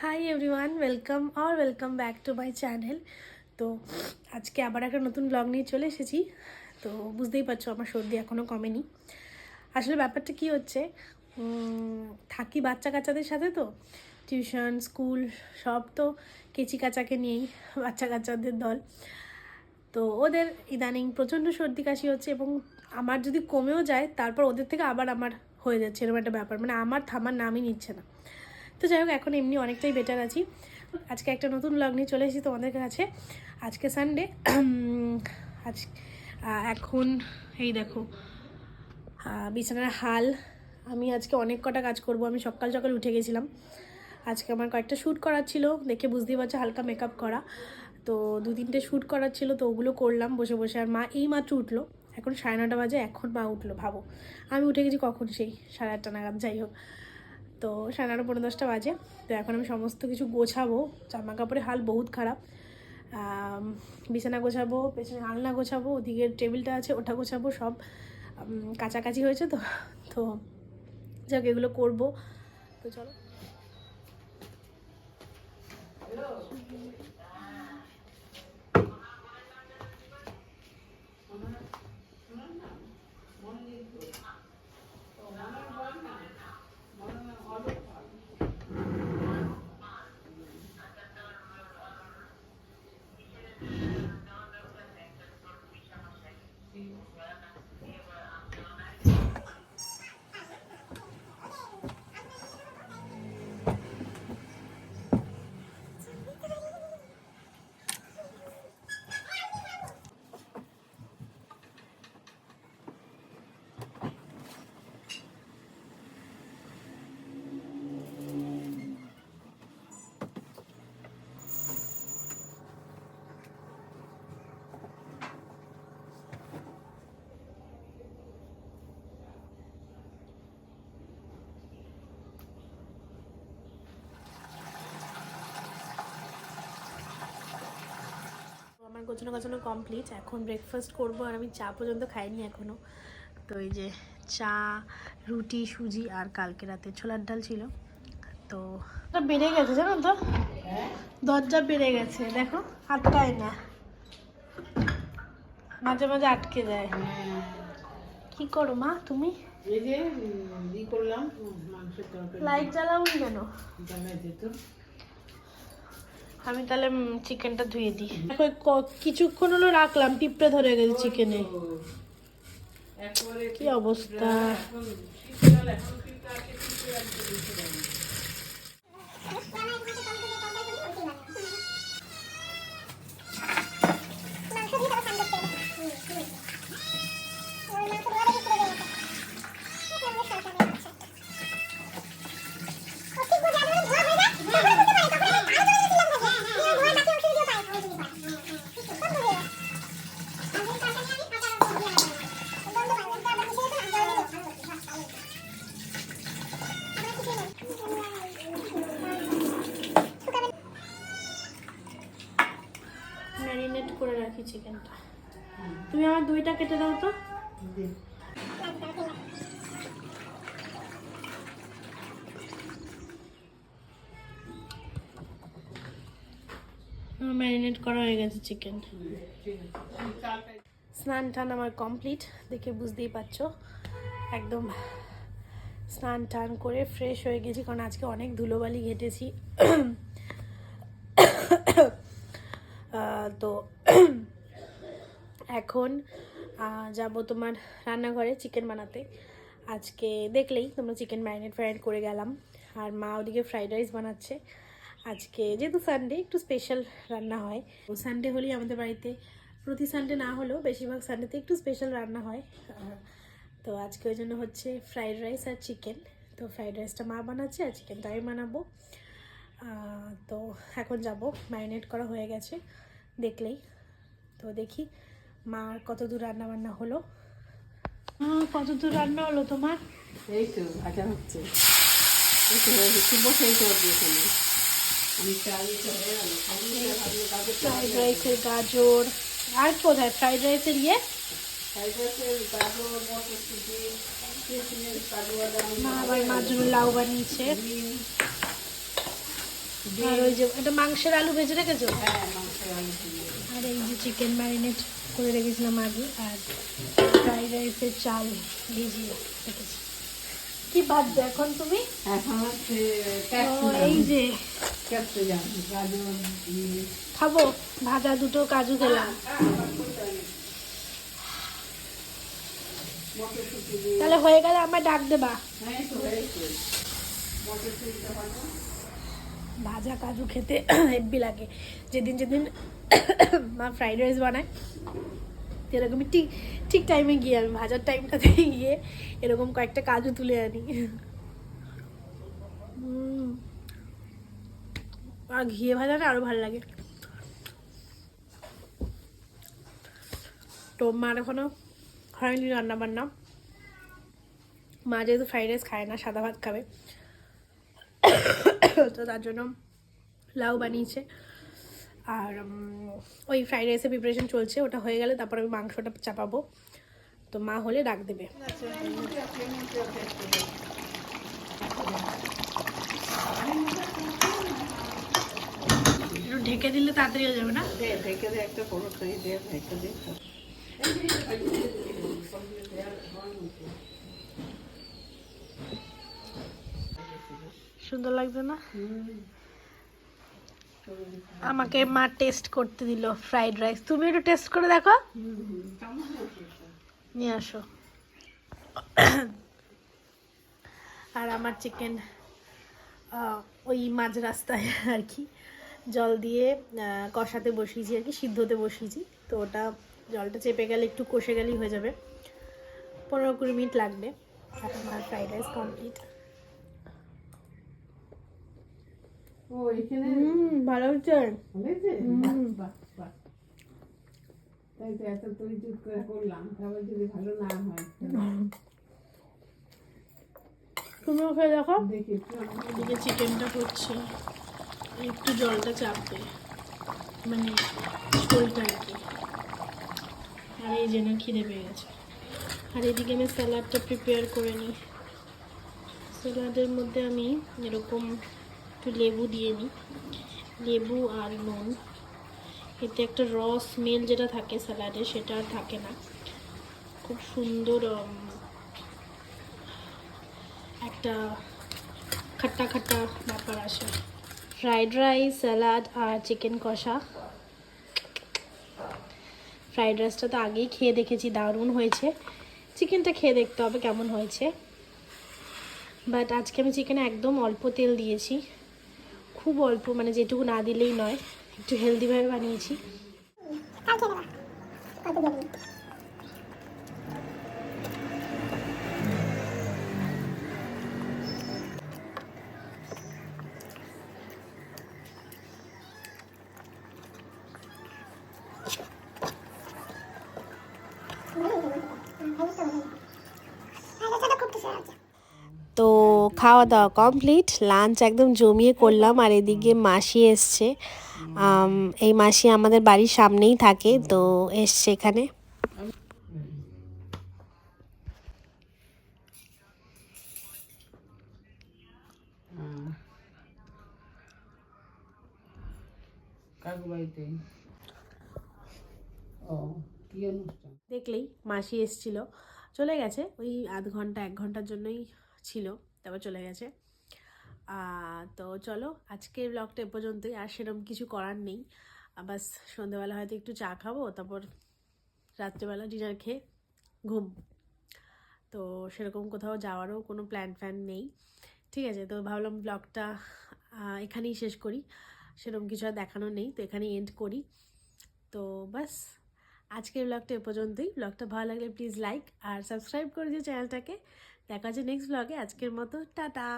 High everyone welcome R welcome back to my channel তো আজকে আবার একটা নতুন ব্লগ নিয়ে চলে এসেছি। তো বুঝতেই পারছ আমার সর্দি এখনও কমেনি। আসলে ব্যাপারটা কি হচ্ছে থাকি বাচ্চা কাচ্চাদের সাথে তো টিউশন স্কুল সব তো কেচি কাচাকে নিয়েই বাচ্চা কাচ্চাদের দল। তো ওদের ইদানিং প্রচণ্ড সর্দি কাশি হচ্ছে এবং আমার যদি কমেও যায়, তারপর ওদের থেকে আবার আমার হয়ে যাচ্ছে, এরকম একটা ব্যাপার। মানে আমার থামার নামই নিচ্ছে না। তো যাই হোক, এখন এমনি অনেকটাই বেটার আছি। আজকে একটা নতুন ব্লগ নিয়ে চলে এসেছি তোমাদের কাছে। আজকে সানডে আজ এখন এই দেখো বিছানার হাল। আমি আজকে অনেক কটা কাজ করব, আমি সকাল সকাল উঠে গেছিলাম। আজকে আমার কয়েকটা শ্যুট করার ছিল, দেখে বুঝতেই পারছ হালকা মেকআপ করা। তো দু তিনটে শ্যুট করার ছিল, তো ওগুলো করলাম বসে বসে। আর মা এই মাত্র উঠল। এখন সাড়ে নটা বাজে, এখন মা উঠল, ভাবো। আমি উঠে গেছি কখন সেই, সাড়ে আটটা নাগাদ, যাই হোক। তো সাড়ে নটা পনেরো দশটা বাজে। তো এখন আমি সমস্ত কিছু গোছাবো জামা কাপড়ের হাল বহুত খারাপ। বিছানা গোছাবো, পেছনে আলনা গোছাবো, ওদিকে টেবিলটা আছে, ওটা গোছাবো, সব কাছাকাছি হয়েছে তো তো যাক, এগুলো করব। তো চলো তো আমার গোছানো গোছানো কমপ্লিট এখন ব্রেকফাস্ট করব আর আমি চা পর্যন্ত খাইনি এখনও তো এই যে চা রুটি সুজি আর কালকে রাতে ছোলার ডাল ছিল। তো বেড়ে গেছে জানো তো? দরজা বেড়ে গেছে দেখো আটকায় না। মাঝে মাঝে আটকে যায়। কি করো মা তুমি? এই যে করলাম লাইট জ্বালাও কেন? দিত আমি তাহলে চিকেনটা ধুয়ে দিই। কিছুক্ষণ হলো রাখলাম পিঁপড়ে ধরে গেছে চিকেনে একবারে কি অবস্থা এখন শীতকাল এখন কিন্তু আগে শীতের আগে বেশি লাগে। ম্যারিনেট করে রাখি চিকেনটা তুমি আমার দুইটা কেটে দাও তো। ম্যারিনেট করা হয়ে গেছে চিকেন স্নান টান আমার কমপ্লিট দেখে বুঝতেই পারছ। একদম স্নান টান করে ফ্রেশ হয়ে গেছি, কারণ আজকে অনেক ধুলোবালি ঘেটেছি আহ, তো এখন যাব তোমার রান্নাঘরে চিকেন বানাতে। আজকে দেখলেই তোমরা চিকেন ম্যারিনেট ফ্রাইড করে গেলাম। আর মা ওদিকে ফ্রাইড রাইস বানাচ্ছে। আজকে যেহেতু সানডে একটু স্পেশাল রান্না হয়। সানডে হলেই আমাদের বাড়িতে, প্রতি সানডে না হলেও বেশিরভাগ সানডেতে একটু স্পেশাল রান্না হয়। তো আজকে ওই জন্য হচ্ছে ফ্রাইড রাইস আর চিকেন তো ফ্রাইড রাইসটা মা বানাচ্ছে আর চিকেনটা আমি বানাবো। তো এখন যাব। ম্যারিনেট করা হয়ে গেছে। দেখলেই। তো দেখি মার কত দূর রান্না বান্না হলো কত দূর রান্না হলো তোমার? এই তো ভাজা হচ্ছে। হয়ে বসেই করবি। এখানে ফ্রাইড রাইসের গাজর। আর কোথায়? ফ্রাইড রাইসের ইয়ে? মা আবার লাউ বানিয়েছে। আর ওই যে এটা মাংসের আলু ভেজে রেখেছো? হ্যাঁ মাংসের আলু দিয়ে আর এই যে চিকেন ম্যারিনেট করে রেখেছিলাম আগে আর ফ্রাইড রাইসের চাল ভিজিয়ে রেখেছি। কি ভাবছ এখন তুমি? এই যে। খাব ভাজা দুটো কাজু খেলাম। তাহলে হয়ে গেলে আমার ডাক দেবা হ্যাঁ তো হয়েছে মটরশুঁটিটা ভালো ভাজা কাজু খেতে হেব্বি লাগে। যেদিন যেদিন মা ফ্রাইড রাইস বানায় এরকমই ঠিক ঠিক টাইমে গিয়ে আমি ভাজার টাইমটাতে গিয়ে এরকম কয়েকটা কাজু তুলে আনি। আর ঘিয়ে ভাজা না আরও ভালো লাগে। তো মার এখনও হয়নি রান্না বান্না মা যেহেতু ফ্রাইড রাইস খায় না, সাদা ভাত খাবে। তো তার জন্য লাউ বানিয়েছে। আর ওই ফ্রাইড রাইসের প্রিপারেশন চলছে, ওটা হয়ে গেলে তারপর আমি মাংসটা চাপাবো। তো মা হলে ডাক দেবে। ঢেকে দিলে তাড়াতাড়ি হয়ে যাবে না? দে ঢেকে দে একটা পরোট করে দে ঢেকে দে সুন্দর লাগছে না? আমাকে মা টেস্ট করতে দিল ফ্রাইড রাইস তুমি একটু টেস্ট করে দেখো। নিয়ে আসো। আর আমার চিকেন ওই মাঝ রাস্তায় আর কি জল দিয়ে কষাতে বসিয়েছি আর কি সিদ্ধতে বসিয়েছি। তো ওটা জলটা চেপে গেলে একটু কষে গেলেই হয়ে যাবে। পনেরো কুড়ি মিনিট লাগবে। আর আমার ফ্রাইড রাইস কমপ্লিট ও এখানে হুম ভালো হচ্ছে? হয়েছে? বাহ, বাহ, বাহ। তাই তো এত করে করলাম তারপর যদি ভালো না হয় তুমিও খেয়ে দেখো। দেখি একটু আমাকে এদিকে চিকেনটা হচ্ছে একটু জলটা চাপবে মানে ঝোলটা আর কি। আর এই জন্য খিদে পেয়ে গেছে। আর এদিকে আমি স্যালাডটা প্রিপেয়ার করে নিই। স্যালাডের মধ্যে আমি এরকম একটু লেবু দিয়ে নিই লেবু আর নুন। এতে একটা র স্মেল যেটা থাকে স্যালাডে সেটা আর থাকে না। খুব সুন্দর একটা খাট্টা খাট্টা ব্যাপার আসে। ফ্রাইড রাইস, স্যালাড আর চিকেন কষা। ফ্রাইড রাইসটা তো আগেই খেয়ে দেখেছি, দারুণ হয়েছে। চিকেনটা খেয়ে দেখতে হবে কেমন হয়েছে। বাট আজকে আমি চিকেনে একদম অল্প তেল দিয়েছি। খুব অল্প মানে যেটুকু না দিলেই নয় একটু হেলদিভাবে বানিয়েছি। খাওয়া দাওয়া কমপ্লিট লাঞ্চ একদম জমিয়ে করলাম আর এদিকে মাসি এসছে। এই মাসি আমাদের বাড়ির সামনেই থাকে, তো এসছে এখানে। দেখলেই মাসি এসছিল। চলে গেছে, ওই আধ ঘণ্টা, এক ঘণ্টার জন্যই ছিল। তারপর চলে গেছে। তো চলো, আজকের ব্লগটা এ পর্যন্তই। আর সেরকম কিছু করার নেই। বাস সন্ধ্যেবেলা হয়তো একটু চা খাব, তারপর রাত্রেবেলা ডিনার খেয়ে ঘুম। তো সেরকম কোথাও যাওয়ারও কোনো প্ল্যান ফ্যান নেই। ঠিক আছে, তো ভাবলাম ব্লগটা এখানেই শেষ করি। সেরকম কিছু আর দেখানো নেই, তো এখানেই এন্ড করি। তো বাস, আজকের ব্লগটা এ পর্যন্তই। ব্লগটা ভালো লাগলে প্লিজ লাইক আর সাবস্ক্রাইব করে দিও চ্যানেলটাকে দেখা যায় নেক্সট ব্লগে আজকের মতো টাটা।